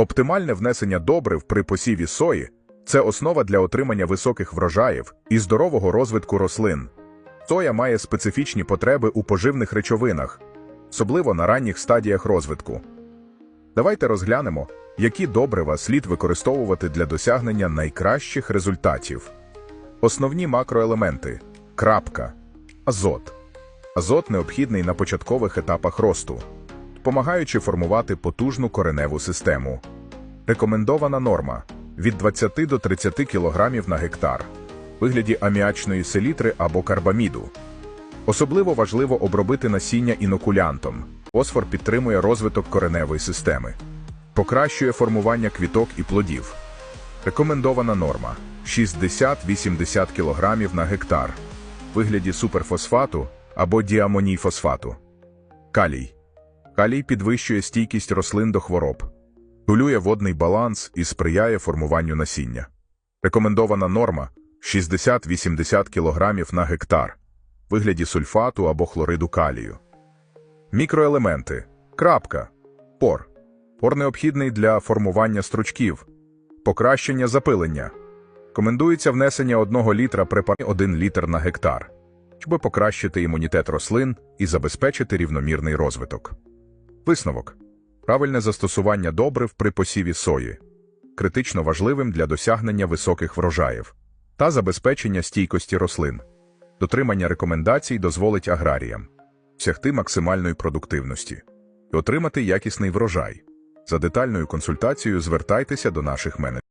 Оптимальне внесення добрив при посіві сої це основа для отримання високих врожаїв і здорового розвитку рослин. Соя має специфічні потреби у поживних речовинах, особливо на ранніх стадіях розвитку. Давайте розглянемо, які добрива слід використовувати для досягнення найкращих результатів. Основні макроелементи крапка, азот. Азот необхідний на початкових етапах росту, допомагаючи формувати потужну кореневу систему. Рекомендована норма від 20 до 30 кг на гектар вигляді аміачної селітри або карбаміду. Особливо важливо обробити насіння інокулянтом. Фосфор підтримує розвиток кореневої системи, покращує формування квіток і плодів. Рекомендована норма 60-80 кг на гектар вигляді суперфосфату або діамонійфосфату. Калій. Калій підвищує стійкість рослин до хвороб, регулює водний баланс і сприяє формуванню насіння. Рекомендована норма 60-80 кг на гектар в вигляді сульфату або хлориду калію. Мікроелементи. Крапка. Пор. Пор необхідний для формування стручків. Покращення запилення. Рекомендується внесення 1 літра препарату 1 літр на гектар, щоб покращити імунітет рослин і забезпечити рівномірний розвиток. Висновок. Правильне застосування добрив при посіві сої. Критично важливим для досягнення високих врожаїв та забезпечення стійкості рослин. Дотримання рекомендацій дозволить аграріям досягти максимальної продуктивності і отримати якісний врожай. За детальною консультацією звертайтеся до наших менеджерів.